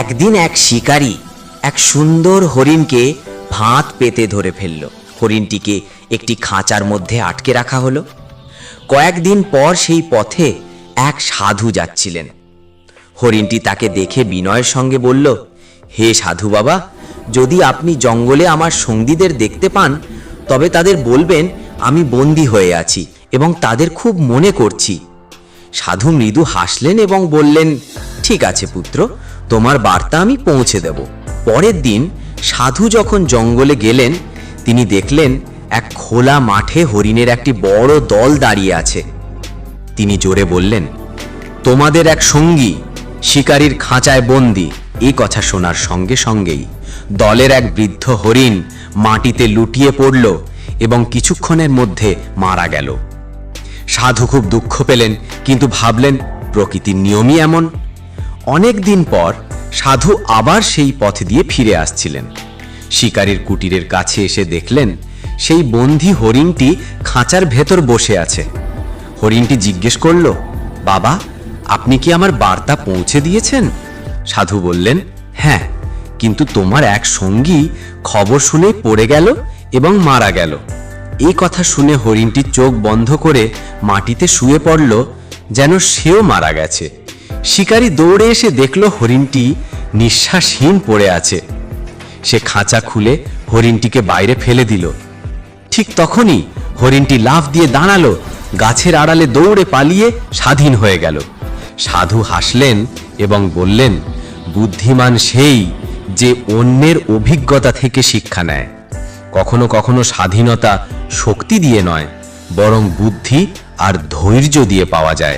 একদিন এক শিকারী এক সুন্দর হরিণকে ভাঁত পেতে ধরে ফেলল। হরিণটিকে একটি খাঁচার মধ্যে আটকে রাখা হলো। কয়েকদিন পর সেই পথে এক সাধু যাচ্ছিলেন। হরিণটি তাকে দেখে বিনয়ের সঙ্গে বলল, হে সাধু বাবা, যদি আপনি জঙ্গলে আমার সঙ্গীদের দেখতে পান, তবে তাদের বলবেন আমি বন্দী হয়ে আছি এবং তাদের খুব মনে করছি। সাধু মৃদু হাসলেন এবং বললেন, ঠিক আছে পুত্র তোমার বার্তা আমি পৌঁছে দেব। পরের দিন সাধু যখন জঙ্গলে গেলেন, তিনি দেখলেন এক খোলা মাঠে হরিণের একটি বড় দল দাঁড়িয়ে আছে। তিনি জোরে বললেন, তোমাদের এক সঙ্গী, শিকারীর খাঁচায় বন্দি। এই কথা শোনার সঙ্গে সঙ্গেই দলের এক বৃদ্ধ হরিণ মাটিতে লুটিয়ে পড়ল এবং কিছুক্ষণের মধ্যে মারা গেল। সাধু খুব দুঃখ পেলেন, কিন্তু ভাবলেন, প্রকৃতির নিয়মই এমন। অনেক দিন পর সাধু আবার সেই পথ দিয়ে ফিরে আসছিলেন। শিকারীর কুটিরের কাছে এসে দেখলেন, সেই বন্দি হরিণটি খাঁচার ভেতর বসে আছে। হরিণটি জিজ্ঞেস করল, বাবা, আপনি কি আমার বার্তা পৌঁছে দিয়েছেন? সাধু বললেন হ্যাঁ কিন্তু তোমার এক সঙ্গী খবর শুনে পড়ে গেল এবং মারা গেল। এই কথা শুনে হরিণটি চোখ বন্ধ করে মাটিতে শুয়ে পড়ল, যেন সেও মারা গেছে। শিকারী দৌড়ে এসে দেখল হরিণটি নিঃশ্বাসহীন পড়ে আছে। সে খাঁচা খুলে হরিণটিকে বাইরে ফেলে দিল। ঠিক তখনই হরিণটি লাফ দিয়ে দাঁড়াল, গাছের আড়ালে দৌড়ে পালিয়ে স্বাধীন হয়ে গেল। সাধু হাসলেন এবং বললেন, বুদ্ধিমান সেই যে অন্যের অভিজ্ঞতা থেকে শিক্ষা নেয়। কখনো কখনো স্বাধীনতা শক্তি দিয়ে নয়, বরং বুদ্ধি আর ধৈর্য দিয়ে পাওয়া যায়।